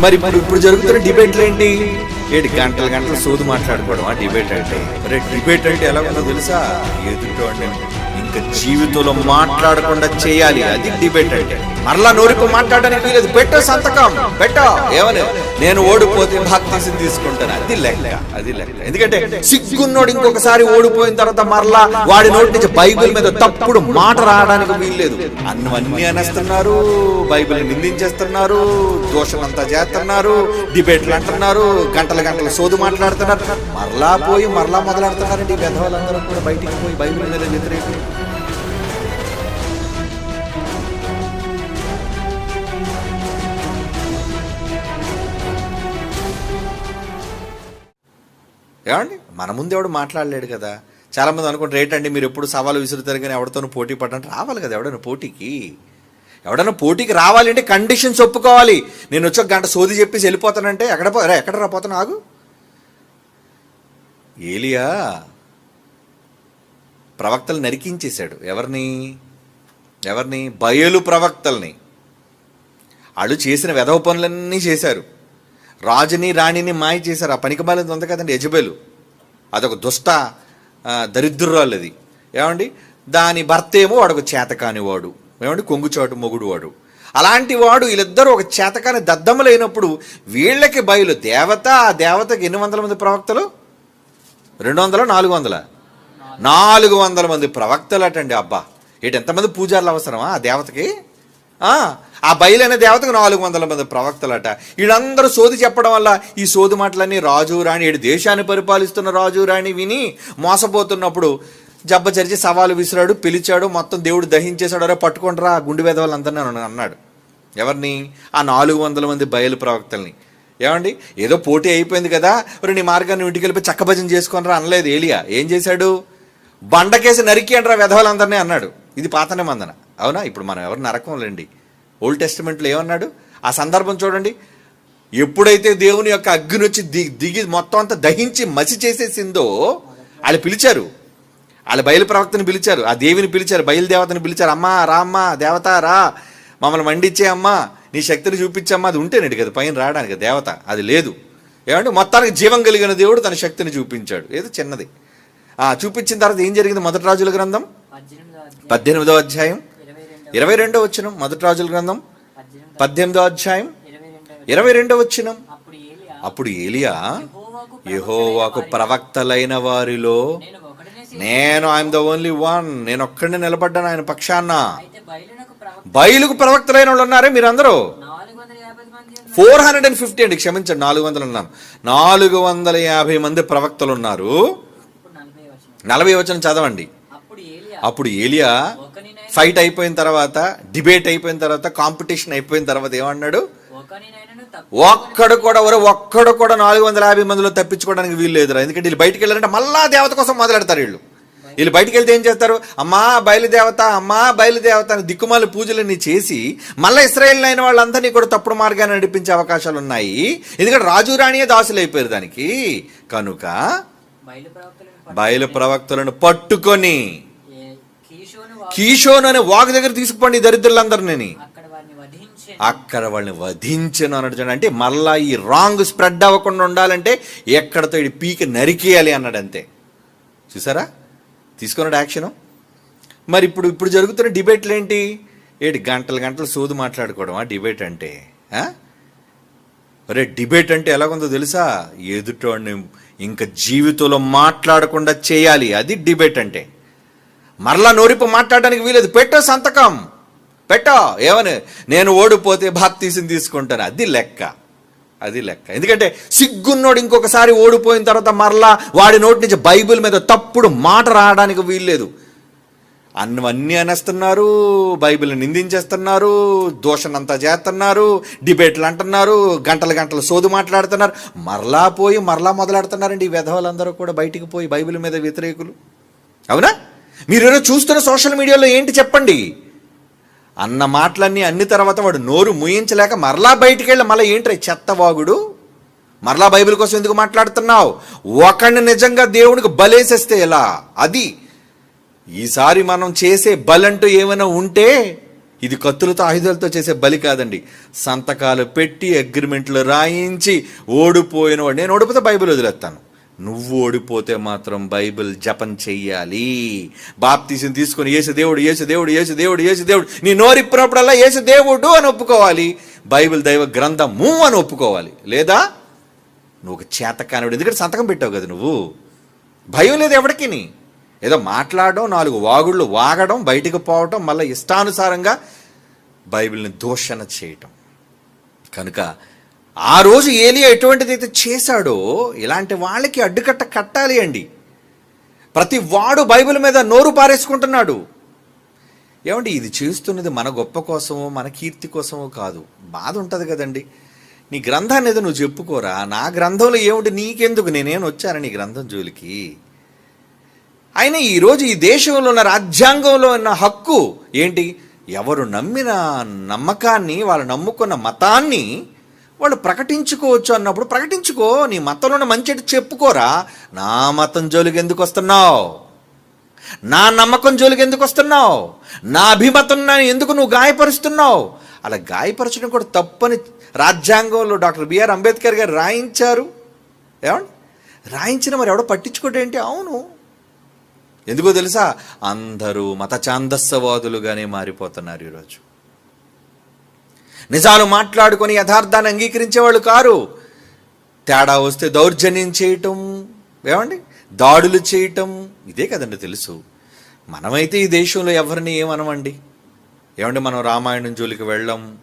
మరి ఇప్పుడు ఇప్పుడు జరుగుతున్న డిబేట్లు ఏంటి? ఏంటి గంటలు గంటలు సోదు మాట్లాడుకోవడం ఆ డిబేట్ అంటే? అరే డిబేట్ అంటే ఎలా ఉందో తెలుసా? ఎదుటోడిని జీవితంలో మాట్లాడకుండా చేయాలి. అది డిబేట్ అంటే. మరలా నోరుకు మాట్లాడడానికి వీలేదు. పెట్టో సంతకం. పెట్ట. ఏమని? నేను ఓడిపోతే భక్తి తీసుకుంటాను. అది లెక్క. అది లెక్క. ఎందుకంటే సిగ్గున్నోడు ఇంకొకసారి ఓడిపోయిన తర్వాత మరలా వాడి నోటి నుంచి బైబిల్ మీద తప్పుడు మాట రావడానికి వీల్లేదు. అన్నవన్నీ అనేస్తున్నారు. బైబిల్ నిందించేస్తున్నారు. దోషం అంతా చేస్తున్నారు. డిబేట్లు అంటున్నారు. గంటల గంటల సోదు మాట్లాడుతున్నారు. మరలా పోయి మరలా మొదలాడుతున్నారండి. ఈ కూడా బయటికి పోయి బైబిల్ మీద వ్యతిరేకులు. ఏమండి? మన ముందు ఎవడు మాట్లాడలేడు కదా. చాలా మంది అనుకుంటారు ఏంటండి మీరు ఎప్పుడు సవాలు విసురుతారు కానీ ఎవరితోనూ పోటీ పడడానికి రావాలి కదా ఎవడైనా పోటీకి? ఎవడైనా పోటీకి రావాలి అంటే కండిషన్స్ ఒప్పుకోవాలి. నేను వచ్చి ఒక గంట సోది చెప్పేసి వెళ్ళిపోతానంటే ఎక్కడ పో రే, ఎక్కడ రాపోతాను ఆగు. ఏలియా ప్రవక్తలు నరికించేశాడు. ఎవరిని? ఎవరిని? బయలు ప్రవక్తల్ని. వాళ్ళు చేసిన వెధవ పనులన్నీ చేశారు. రాజుని రాణిని మాయ చేశారు. ఆ పనికి మాలింది ఉంది కదండి యజబేలు. అదొక దుష్ట దరిద్రురాలు అది ఏమండి? దాని భర్త ఏమో వాడు ఒక చేతకాని వాడు ఏమండి? కొంగుచాటు మొగుడు వాడు అలాంటి వాడు వీళ్ళిద్దరూ ఒక చేతకాని దద్దమ్మలైనప్పుడు వీళ్ళకి బయలు దేవత ఆ దేవతకి ఎన్ని వందల మంది ప్రవక్తలు? రెండు వందల నాలుగు వందల? నాలుగు వందల మంది ప్రవక్తలటండి అబ్బా. ఏంటి ఎంతమంది పూజారులు అవసరమా ఆ దేవతకి? ఆ, బయలు బయలైన దేవతకు నాలుగు వందల మంది ప్రవక్తలట. వీళ్ళందరూ సోది చెప్పడం వల్ల ఈ సోది మాటలన్నీ రాజు రాణి ఏడు దేశాన్ని పరిపాలిస్తున్న రాజు రాణి విని మోసపోతున్నప్పుడు జబ్బ జరిచి సవాలు విసిరాడు పిలిచాడు మొత్తం దేవుడు దహించేశాడు అరే పట్టుకుంటారా గుండె వేదవాళ్ళందరినీ అని అన్నాడు. ఎవరిని? ఆ నాలుగు వందల మంది బయలు ప్రవక్తల్ని. ఏమండి? ఏదో పోటీ అయిపోయింది కదా మరి నీ మార్గాన్ని ఇంటికి వెళ్ళిపోయి చక్కభజన చేసుకొనరా అనలేదు ఏలియా. ఏం చేశాడు? బండకేసి నరికి అంటారా వెధవలందరినీ అన్నాడు. ఇది పాతనే మందన అవునా? ఇప్పుడు మనం ఎవరు నరకంలేండి ఓల్డ్ టెస్టిమెంట్లో ఏమన్నాడు? ఆ సందర్భం చూడండి. ఎప్పుడైతే దేవుని యొక్క అగ్ని వచ్చి దిగి దిగి మొత్తం అంతా దహించి మసి చేసేసిందో వాళ్ళు పిలిచారు. వాళ్ళ బయలు ప్రవక్తని పిలిచారు. ఆ దేవిని పిలిచారు బయలుదేవతని పిలిచారు. అమ్మా రా అమ్మా దేవత రా. మమ్మల్ని మండిచ్చే అమ్మా. నీ శక్తిని చూపించమ్మా. అది ఉంటేనండి కదా? పైన రావడానికి దేవత. అది లేదు. ఏమంటే మొత్తానికి జీవం కలిగిన దేవుడు తన శక్తిని చూపించాడు. ఏదో చిన్నది. ఆ చూపించిన తర్వాత ఏం జరిగింది మొదటి రాజుల గ్రంథం? పద్దెనిమిదో అధ్యాయం. పద్దెనిమిదో అధ్యాయం. ఇరవై రెండవ వచ్చినం మొదటి రాజుల గ్రంథం పద్దెనిమిదో అధ్యాయం ఇరవై రెండవ రెండో వచ్చినం అప్పుడు ఏలియా. యెహోవాకు ప్రవక్తలైన వారిలో నేను ఐఎమ్ ద ఓన్లీ వన్ నేను ఒక్కడిని నిలబడ్డాను ఆయన పక్షాన. అయితే బయలునకు ప్రవక్త బయలుకు ప్రవక్తలైన వాళ్ళు ఉన్నారే మీరందరూ. ఫోర్ హండ్రెడ్ అండ్ ఫిఫ్టీ అండి క్షమించండి నాలుగు వందలు ఉన్నాను నాలుగు వందల యాభై మంది ప్రవక్తలు ఉన్నారు నలభై వచ్చిన వచనం చదవండి. అప్పుడు ఏలియా ఫైట్ అయిపోయిన తర్వాత డిబేట్ అయిపోయిన తర్వాత కాంపిటీషన్ అయిపోయిన తర్వాత ఏమన్నాడు? ఒక్కడు కూడా ఒరే ఒక్కడు కూడా నాలుగు వందల యాభై మందిలో తప్పించుకోవడానికి వీలు లేదురా. ఎందుకంటే వీళ్ళు బయటికి వెళ్ళారంటే మళ్ళా దేవత కోసం మొదలెడతారు వీళ్ళు. వీళ్ళు బయటికి వెళ్తే ఏం చేస్తారు? అమ్మా బయలుదేవత అమ్మా బయలుదేవత అని దిక్కుమాల పూజలన్నీ చేసి మళ్ళీ ఇస్రాయేల్ అయిన వాళ్ళందరినీ కూడా తప్పుడు మార్గాన్ని నడిపించే అవకాశాలు ఉన్నాయి. ఎందుకంటే రాజు రాణియే దాసులు అయిపోయారు దానికి. కనుక బయలు ప్రవక్తలను పట్టుకొని కీషోను అనే వాగు దగ్గర తీసుకుపోండి దరిద్రులందరినీ అక్కడ వాళ్ళని వధించను అన్నాడు చూడండి. అంటే మళ్ళా ఈ రాంగ్ స్ప్రెడ్ అవ్వకుండా ఉండాలంటే ఎక్కడతో ఈ పీక నరికేయాలి అన్నాడు అంతే. చూసారా? తీసుకున్నాడు యాక్షను. మరి ఇప్పుడు ఇప్పుడు జరుగుతున్న డిబేట్లు ఏంటి? ఏంటి గంటలు గంటలు సోదు మాట్లాడుకోవడం. ఆ డిబేట్ అంటే? ఒరే డిబేట్ అంటే ఎలాగుందో తెలుసా? ఎదుటోడిని ఇంకా జీవితంలో మాట్లాడకుండా చేయాలి. అది డిబేట్ అంటే. మరలా నోరిపు మాట్లాడడానికి వీలేదు. పెట్టో సంతకం. పెట్టో. ఏమని? నేను ఓడిపోతే బాప్తీసం తీసుకుంటాను. అది లెక్క. అది లెక్క. ఎందుకంటే సిగ్గున్నోడు ఇంకొకసారి ఓడిపోయిన తర్వాత మరలా వాడి నోటి నుంచి బైబిల్ మీద తప్పుడు మాట రావడానికి వీల్లేదు. అన్నవన్నీ అనేస్తున్నారు బైబిల్ నిందించేస్తున్నారు దోషనంతా చేస్తున్నారు డిబేట్లు అంటున్నారు గంటలు గంటలు సోదు మాట్లాడుతున్నారు. మరలా పోయి మరలా మొదలాడుతున్నారండి ఈ విధవలందరూ కూడా బయటికి పోయి బైబిల్ మీద వ్యతిరేకులు. అవునా? మీరు ఈరోజు చూస్తున్న సోషల్ మీడియాలో ఏంటి చెప్పండి? అన్న మాటలన్నీ అన్ని తర్వాత వాడు నోరు ముయించలేక మరలా బయటికి వెళ్ళి మళ్ళీ ఏంటి చెత్తవాగుడు మరలా బైబిల్ కోసం ఎందుకు మాట్లాడుతున్నావు? ఒకడిని నిజంగా దేవునికి బలేసేస్తే ఎలా? అది ఈసారి మనం చేసే బలంటూ ఏమైనా ఉంటే ఇది కత్తులతో ఆయుధాలతో చేసే బలి కాదండి. సంతకాలు పెట్టి అగ్రిమెంట్లు రాయించి ఓడిపోయిన వాడు. నేను ఓడిపోతే బైబిల్ వదిలేస్తాను. నువ్వు ఓడిపోతే మాత్రం బైబిల్ జపం చెయ్యాలి. బాప్తీసం తీసుకొని యేసు దేవుడు యేసు దేవుడు యేసు దేవుడు ఏసు దేవుడు నీ నోరిప్పినప్పుడల్లా యేసు దేవుడు అని ఒప్పుకోవాలి. బైబిల్ దైవ గ్రంథము అని ఒప్పుకోవాలి. లేదా? నువ్వు ఒక చేతకానుడు ఎందుకంటే సంతకం పెట్టావు కదా నువ్వు? భయం లేదు ఎవడికి ఏదో మాట్లాడడం నాలుగు వాగుళ్ళు వాగడం బయటికి పోవటం మళ్ళీ ఇష్టానుసారంగా బైబిల్ని దూషణ చేయటం. కనుక ఆ రోజు ఏలియా ఎటువంటిదైతే చేశాడో ఇలాంటి వాళ్ళకి అడ్డుకట్ట కట్టాలి అండి. ప్రతి వాడు బైబిల్ మీద నోరు పారేసుకుంటున్నాడు. ఏమండి ఇది చేస్తున్నది మన గొప్ప కోసమో మన కీర్తి కోసమో కాదు. బాధ ఉంటుంది కదండి. నీ గ్రంథాన్ని ఏదో నువ్వు చెప్పుకోరా? నా గ్రంథంలో ఏమిటి నీకెందుకు? నేనేం వచ్చాను నీ గ్రంథం జోలికి? అయినా ఈరోజు ఈ దేశంలో ఉన్న రాజ్యాంగంలో ఉన్న హక్కు ఏంటి? ఎవరు నమ్మిన నమ్మకాన్ని వాళ్ళు నమ్ముకున్న మతాన్ని వాళ్ళు ప్రకటించుకోవచ్చు అన్నప్పుడు ప్రకటించుకో నీ మతంలో మంచి చెప్పుకోరా. నా మతం జోలికి ఎందుకు వస్తున్నావు? నా నమ్మకం జోలికి ఎందుకు వస్తున్నావు? నా అభిమతం ఎందుకు నువ్వు గాయపరుస్తున్నావు? అలా గాయపరచడం కూడా తప్పని రాజ్యాంగంలో డాక్టర్ బిఆర్ అంబేద్కర్ గారు రాయించారు. ఏమండి? రాయించిన మరి ఎవడో పట్టించుకోటేంటి ఏంటి? అవును. ఎందుకో తెలుసా? అందరూ మత ఛాందస్సవాదులుగానే మారిపోతున్నారు ఈరోజు. నిజాలు మాట్లాడుకొని యథార్థాన్ని అంగీకరించేవాళ్ళు కారు. తేడా వస్తే దౌర్జన్యం చేయటం ఏమండి? దాడులు చేయటం ఇదే కదండి తెలుసు. మనమైతే ఈ దేశంలో ఎవరిని ఏమనమండి? ఏమండి మనం రామాయణం జోలికి వెళ్ళాం?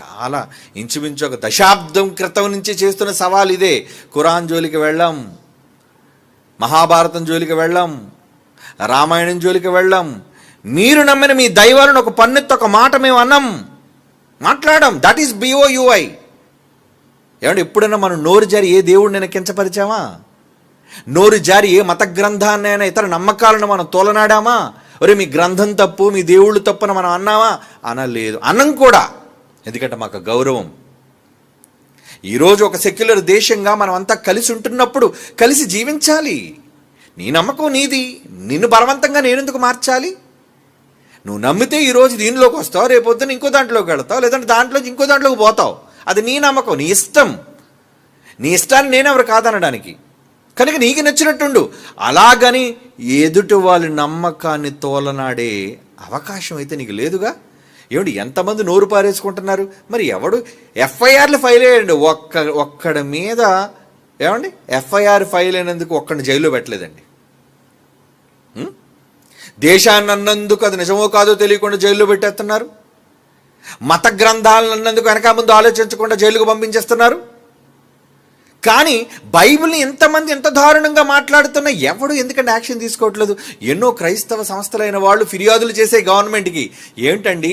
చాలా ఇంచుమించు ఒక దశాబ్దం క్రితం నుంచి చేస్తున్న సవాల్ ఇదే. ఖురాన్ జోలికి వెళ్ళాం మహాభారతం జోలికి వెళ్ళాం రామాయణం జోలికి వెళ్ళాం మీరు నమ్మిన మీ దైవాలను ఒక పన్నెత్తు ఒక మాట మేము అన్నాం. మాట్లాడాం దట్ ఈస్ బిఓయుఐ ఏమంటే ఎప్పుడైనా మనం నోరు జారి ఏ దేవుడిని కించపరిచామా? నోరు జారి ఏ మత గ్రంథాన్నైనా ఇతర నమ్మకాలను మనం తోలనాడామా? ఒరే మీ గ్రంథం తప్పు మీ దేవుళ్ళు తప్పున మనం అన్నామా? అనలేదు. అన్నం కూడా. ఎందుకంటే మాకు గౌరవం. ఈరోజు ఒక సెక్యులర్ దేశంగా మనం అంతా కలిసి ఉంటున్నప్పుడు కలిసి జీవించాలి. నీ నమ్మకం నీది. నిన్ను బలవంతంగా నేనెందుకు మార్చాలి? నువ్వు నమ్మితే ఈరోజు దీనిలోకి వస్తావు రేపొద్దున ఇంకో దాంట్లోకి వెళతావు లేదంటే దాంట్లో ఇంకో దాంట్లోకి పోతావు. అది నీ నమ్మకం నీ ఇష్టం. నీ ఇష్టాన్ని నేనెవరు కాదనడానికి? కనుక నీకు నచ్చినట్టుండు. అలాగని ఎదుటి వాళ్ళ నమ్మకాన్ని తోలనాడే అవకాశం అయితే నీకు లేదుగా? ఏమిటి ఎంతమంది నోరు పారేసుకుంటున్నారు? మరి ఎవడు? ఎఫ్ఐఆర్లు ఫైల్ అయ్యండి ఒక్క ఒక్కడి మీద ఏమండి? ఎఫ్ఐఆర్ ఫైల్ అయినందుకు ఒక్కడిని జైల్లో పెట్టలేదండి. దేశాన్ని అన్నందుకు అది నిజమో కాదో తెలియకుండా జైల్లో పెట్టేస్తున్నారు. మత గ్రంథాలను అన్నందుకు వెనక ముందు ఆలోచించకుండా జైలుకు పంపించేస్తున్నారు. కానీ బైబిల్ని ఎంతమంది ఎంత దారుణంగా మాట్లాడుతున్నా ఎవడు ఎందుకంటే యాక్షన్ తీసుకోవట్లేదు? ఎన్నో క్రైస్తవ సంస్థలైన వాళ్ళు ఫిర్యాదులు చేసే గవర్నమెంట్కి ఏంటండి?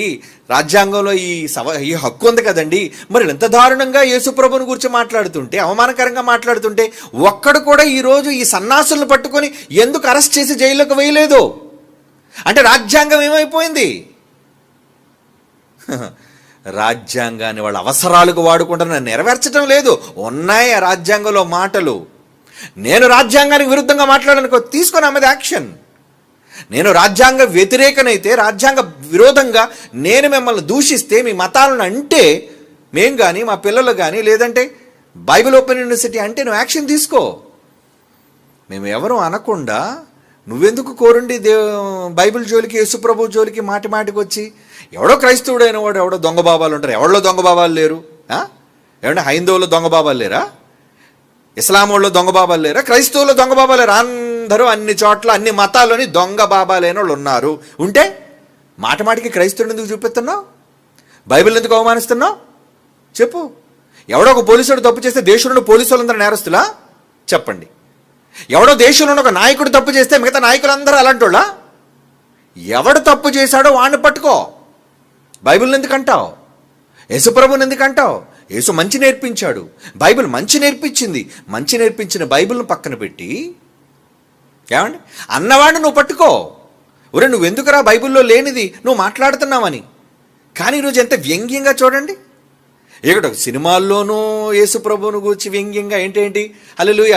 రాజ్యాంగంలో ఈ సవ ఈ హక్కు ఉంది కదండి. మరి ఎంత దారుణంగా యేసుప్రభుని గురించి మాట్లాడుతుంటే అవమానకరంగా మాట్లాడుతుంటే ఒక్కడు కూడా ఈరోజు ఈ సన్నాసులను పట్టుకొని ఎందుకు అరెస్ట్ చేసి జైల్లోకి వేయలేదు? అంటే రాజ్యాంగం ఏమైపోయింది? రాజ్యాంగాన్ని వాళ్ళ అవసరాలకు వాడుకుంటున్న నెరవేర్చడం లేదు. ఉన్నాయి ఆ రాజ్యాంగంలో మాటలు. నేను రాజ్యాంగానికి విరుద్ధంగా మాట్లాడడానికి తీసుకొని ఆమెది యాక్షన్. నేను రాజ్యాంగ వ్యతిరేకనైతే రాజ్యాంగ విరోధంగా నేను మిమ్మల్ని దూషిస్తే మీ మతాలను అంటే మేం కానీ మా పిల్లలు కానీ లేదంటే బైబిల్ ఓపెన్ యూనివర్సిటీ అంటే నువ్వు యాక్షన్ తీసుకో. మేము ఎవరూ అనకుండా నువ్వెందుకు కోరండి దే బైబిల్ జోలికి యేసుప్రభు జోలికి మాటి మాటికి వచ్చి ఎవడో క్రైస్తవుడైన వాడు ఎవడో దొంగ బాబాలు ఉంటారు. ఎవడో దొంగ బాబాలు లేరు? ఏమంటే హైందవులో దొంగ బాబాలు లేరా? ఇస్లాం వాళ్ళు దొంగ బాబాలు లేరా? క్రైస్తవులు దొంగ బాబాలు లేరా? అందరూ అన్ని చోట్ల అన్ని మతాల్లోని దొంగ బాబాలైన వాళ్ళు ఉన్నారు. ఉంటే మాట మాటికి క్రైస్తవుని ఎందుకు చూపిస్తున్నావు బైబిల్ ఎందుకు అవమానిస్తున్నావు? చెప్పు. ఎవడో ఒక పోలీసుడు తప్పు చేస్తే దేశంలో పోలీసు వాళ్ళందరూ నేరస్తులా? చెప్పండి. ఎవడో దేశంలో ఒక నాయకుడు తప్పు చేస్తే మిగతా నాయకులందరూ అలాంటోళ్ళా? ఎవడు తప్పు చేశాడో వాడిని పట్టుకో. బైబిల్ని ఎందుకు అంటావు? యేసుప్రభుని ఎందుకు అంటావు? యేసు మంచి నేర్పించాడు. బైబిల్ మంచి నేర్పించింది. మంచి నేర్పించిన బైబిల్ను పక్కన పెట్టి. ఏమండి? అన్నవాడిని నువ్వు పట్టుకో. ఒరే నువ్వు ఎందుకురా బైబిల్లో లేనిది? నువ్వు మాట్లాడుతున్నావని. కానీ ఈరోజు ఎంత వ్యంగ్యంగా చూడండి. ఇక్కడ సినిమాల్లోనూ యేసుప్రభువును గూర్చి వ్యంగ్యంగా ఏంటేంటి?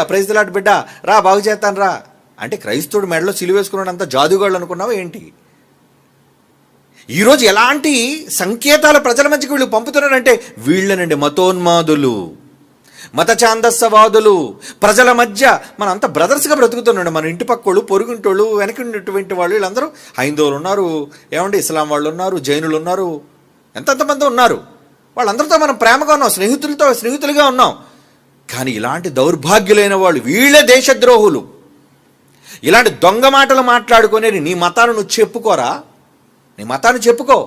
ఆ ప్రైజ్లాట్ బిడ్డ రా బాగు చేస్తాను రా. అంటే క్రైస్తవుడు మెడలో సిలువేసుకున్నాడంత జాదుగాళ్ళు అనుకున్నావా ఏంటి? ఈరోజు ఎలాంటి సంకేతాలు ప్రజల మధ్యకి వీళ్ళు పంపుతున్నారంటే వీళ్ళనండి మతోన్మాదులు మత ఛాందస్సవాదులు. ప్రజల మధ్య మన అంత బ్రదర్స్గా బ్రతుకుతున్నాడు మన ఇంటి పక్కోళ్ళు పొరుగుంటోళ్ళు వెనకున్నటువంటి వాళ్ళు వీళ్ళందరూ హైందవులు ఉన్నారు. ఏమండి ఇస్లాం వాళ్ళు ఉన్నారు జైనులు ఉన్నారు. ఎంతెంతమంది ఉన్నారు? వాళ్ళందరితో మనం ప్రేమగా ఉన్నాం స్నేహితులతో స్నేహితులుగా ఉన్నాం. కానీ ఇలాంటి దౌర్భాగ్యులైన వాళ్ళు వీళ్ళే దేశద్రోహులు. ఇలాంటి దొంగ మాటలు మాట్లాడుకునేది నీ మతాన్ని నువ్వు చెప్పుకోరా? నీ మతాన్ని చెప్పుకో.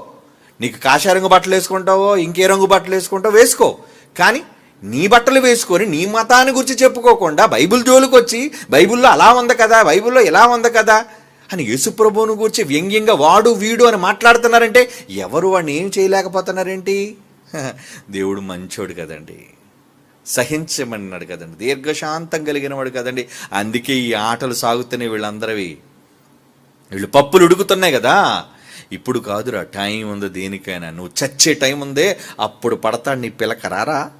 నీకు కాషాయ రంగు బట్టలు వేసుకుంటావో ఇంకే రంగు బట్టలు వేసుకుంటావో వేసుకో. కానీ నీ బట్టలు వేసుకొని నీ మతాన్ని గురించి చెప్పుకోకుండా బైబిల్ జోలికి వచ్చి బైబిల్లో అలా ఉంది కదా బైబిల్లో ఇలా ఉంది కదా అని యేసుప్రభువుని గురించి వ్యంగ్యంగా వాడు వీడు అని మాట్లాడుతున్నారంటే ఎవరు వాడిని ఏం చేయలేకపోతున్నారేంటి? దేవుడు మంచోడు కదండి. సహించమన్నాడు కదండి. దీర్ఘశాంతం కలిగిన వాడు కదండి. అందుకే ఈ ఆటలు సాగుతున్నాయి వీళ్ళందరివి. వీళ్ళు పప్పులు ఉడుకుతున్నాయి కదా. ఇప్పుడు కాదురా టైం ఉంది దేనికైనా. నువ్వు చచ్చే టైం ఉందే అప్పుడు పడతాడు నీ పిలకరారా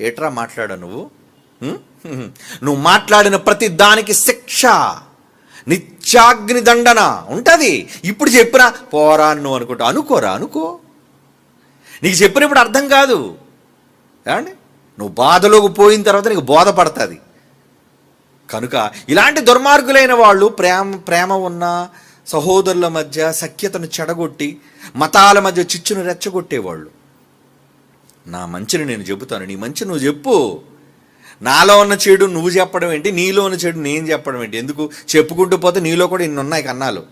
ఏట్రా మాట్లాడా నువ్వు? నువ్వు మాట్లాడిన ప్రతి దానికి శిక్ష నిత్యాగ్ని దండన ఉంటుంది. ఇప్పుడు చెప్పినా పోరా నువ్వు అనుకుంటా. అనుకోరా? అనుకో. నీకు చెప్పినప్పుడు అర్థం కాదు. ఏమండి? నువ్వు బాధలోకి పోయిన తర్వాత నీకు బోధపడుతుంది. కనుక ఇలాంటి దుర్మార్గులైన వాళ్ళు ప్రేమ ప్రేమ ఉన్న సహోదరుల మధ్య సఖ్యతను చెడగొట్టి మతాల మధ్య చిచ్చును రెచ్చగొట్టేవాళ్ళు. నా మంచిని నేను చెబుతాను. నీ మంచి నువ్వు చెప్పు. నాలో ఉన్న చెడు నువ్వు చెప్పడం ఏంటి? నీలో ఉన్న చెడు నేను చెప్పడం ఏంటి? ఎందుకు? చెప్పుకుంటూ పోతే నీలో కూడా ఇన్ని ఉన్నాయి కన్నాలు.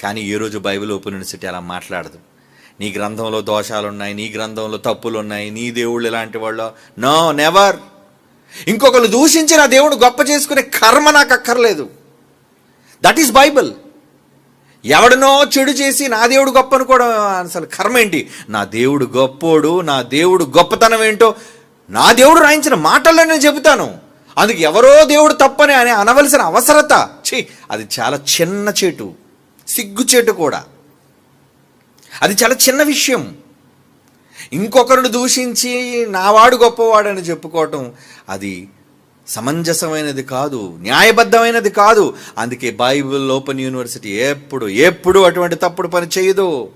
కానీ ఈ రోజు బైబిల్ ఓపెన్ యూనివర్సిటీ అలా మాట్లాడదు. నీ గ్రంథంలో దోషాలు ఉన్నాయి నీ గ్రంథంలో తప్పులు ఉన్నాయి నీ దేవుళ్ళు ఇలాంటి వాళ్ళు నో నెవర్ ఇంకొకరు దూషించి నా దేవుడు గొప్ప చేసుకునే కర్మ నాకు అక్కర్లేదు. దట్ ఈస్ బైబిల్ ఎవడనో చెడు చేసి నా దేవుడు గొప్ప అనుకోవడం అసలు కర్మ ఏంటి? నా దేవుడు గొప్పోడు నా దేవుడు గొప్పతనం ఏంటో నా దేవుడు రాయించిన మాటల్లో నేను చెబుతాను. అందుకు ఎవరో దేవుడు తప్పని అని అనవలసిన అవసరత. ఛీ అది చాలా చిన్న చేటు సిగ్గుచేటు కూడా. అది చాలా చిన్న విషయం. ఇంకొకరిని దూషించి నావాడు గొప్పవాడని చెప్పుకోవటం అది సమంజసమైనది కాదు న్యాయబద్ధమైనది కాదు. అందుకే బైబిల్ ఓపెన్ యూనివర్సిటీ ఎప్పుడు ఎప్పుడు అటువంటి తప్పుడు పని చేయదు.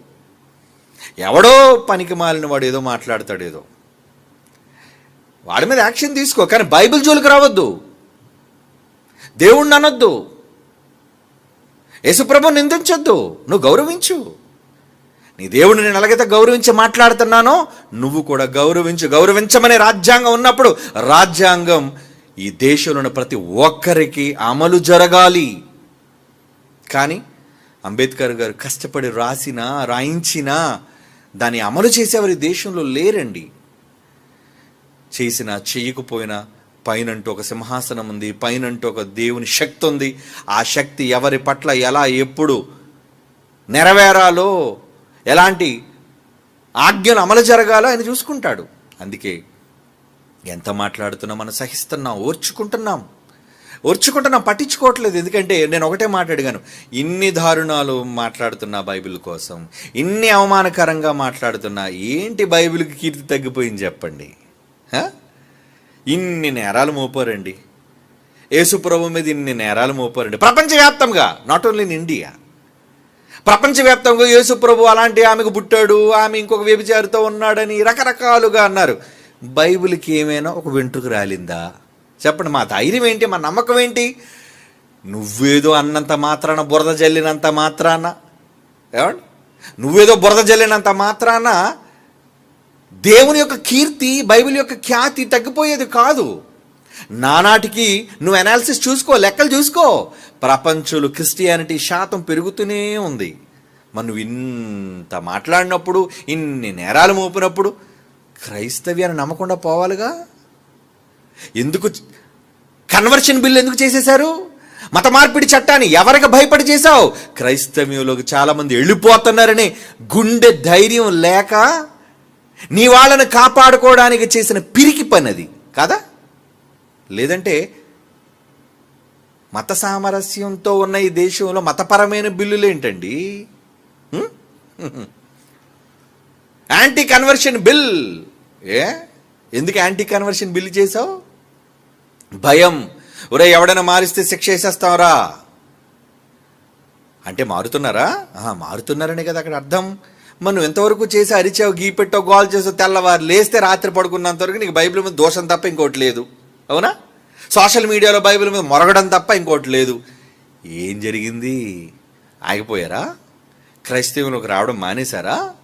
ఎవడో పనికి మాలిన వాడు ఏదో మాట్లాడతాడు ఏదో. వాడి మీద యాక్షన్ తీసుకో కానీ బైబిల్ జోలికి రావద్దు. దేవుణ్ణి అనొద్దు. యేసుప్రభు నిందించొద్దు. నువ్వు గౌరవించు. నీ దేవుడిని నేను ఎలాగైతే గౌరవించి మాట్లాడుతున్నానో నువ్వు కూడా గౌరవించు గౌరవించమనే రాజ్యాంగం ఉన్నప్పుడు రాజ్యాంగం ఈ దేశంలోని ప్రతి ఒక్కరికి అమలు జరగాలి. కానీ అంబేద్కర్ గారు కష్టపడి రాసినా రాయించినా దాన్ని అమలు చేసేవారు దేశంలో లేరండి. చేసినా చేయకపోయినా పైనంటూ ఒక సింహాసనం ఉంది పైనంటూ ఒక దేవుని శక్తి ఉంది. ఆ శక్తి ఎవరి పట్ల ఎలా ఎప్పుడు నెరవేరాలో ఎలాంటి ఆజ్ఞలు అమలు జరగాలో ఆయన చూసుకుంటాడు. అందుకే ఎంత మాట్లాడుతున్నా మనం సహిస్తున్నాం ఓర్చుకుంటున్నాం. ఓర్చుకుంటున్నాం పట్టించుకోవట్లేదు. ఎందుకంటే నేను ఒకటే మాట్లాడిగాను ఇన్ని దారుణాలు మాట్లాడుతున్నా బైబిల్ కోసం ఇన్ని అవమానకరంగా మాట్లాడుతున్నా ఏంటి బైబిల్కి కీర్తి తగ్గిపోయింది చెప్పండి? ఇన్ని నేరాలు మోపారండి. యేసుప్రభు మీద ఇన్ని నేరాలు మోపారండి. ప్రపంచవ్యాప్తంగా నాట్ ఓన్లీ ఇన్ ఇండియా ప్రపంచవ్యాప్తంగా యేసుప్రభు అలాంటి ఆమెకు పుట్టాడు ఆమె ఇంకొక వ్యభిచారితో ఉన్నాడని రకరకాలుగా అన్నారు. బైబిల్కి ఏమైనా ఒక వెంట్రుకు రాలిందా? చెప్పండి మా ధైర్యం ఏంటి మా నమ్మకం ఏంటి? నువ్వేదో అన్నంత మాత్రాన బురద జల్లినంత మాత్రాన ఏమండి? నువ్వేదో బురద జల్లినంత మాత్రాన దేవుని యొక్క కీర్తి బైబిల్ యొక్క ఖ్యాతి తగ్గిపోయేది కాదు. నానాటికి నువ్వు అనాలిసిస్ చూసుకో లెక్కలు చూసుకో. ప్రపంచంలో క్రిస్టియానిటీ శాతం పెరుగుతూనే ఉంది. మనం ఇంత మాట్లాడినప్పుడు ఇన్ని నేరాలు మోపినప్పుడు క్రైస్తవ్యాన్ని నమ్మకుండా పోవాలిగా? ఎందుకు కన్వర్షన్ బిల్ ఎందుకు చేసేశారు? మత మార్పిడి చట్టాన్ని ఎవరికి భయపడి చేశావు? క్రైస్తవ్యంలోకి చాలామంది వెళ్ళిపోతున్నారని గుండె ధైర్యం లేక నీ వాళ్ళని కాపాడుకోవడానికి చేసిన పిరికి పని అది కాదా? లేదంటే మత సామరస్యంతో ఉన్న ఈ దేశంలో మతపరమైన బిల్లులు ఏంటండి? Anti conversion bill. ఏ? ఎందుకు యాంటీ కన్వర్షన్ బిల్ చేసావు భయం. ఒరే ఎవడైనా మారిస్తే శిక్ష వేసేస్తావరా అంటే మారుతున్నారా? మారుతున్నారనే కదా అక్కడ అర్థం. మనం ఎంతవరకు చేసి అరిచావు గీ పెట్టావు గోల్ చేసావు తెల్లవారు లేస్తే రాత్రి పడుకున్నంత వరకు నీకు బైబిల్ మీద దోషం తప్ప ఇంకోటి లేదు. అవునా? సోషల్ మీడియాలో బైబిల్ మీద మొరగడం తప్ప ఇంకోటి లేదు. ఏం జరిగింది? ఆగిపోయారా? క్రైస్తవులకు రావడం మానేశారా?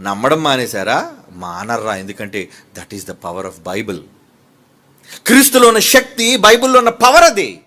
నమ్మడం మానేశారా? మానర్రా ఎందుకంటే that is the power of Bible. క్రీస్తులో ఉన్న శక్తి బైబిల్లో ఉన్న పవర్ అది.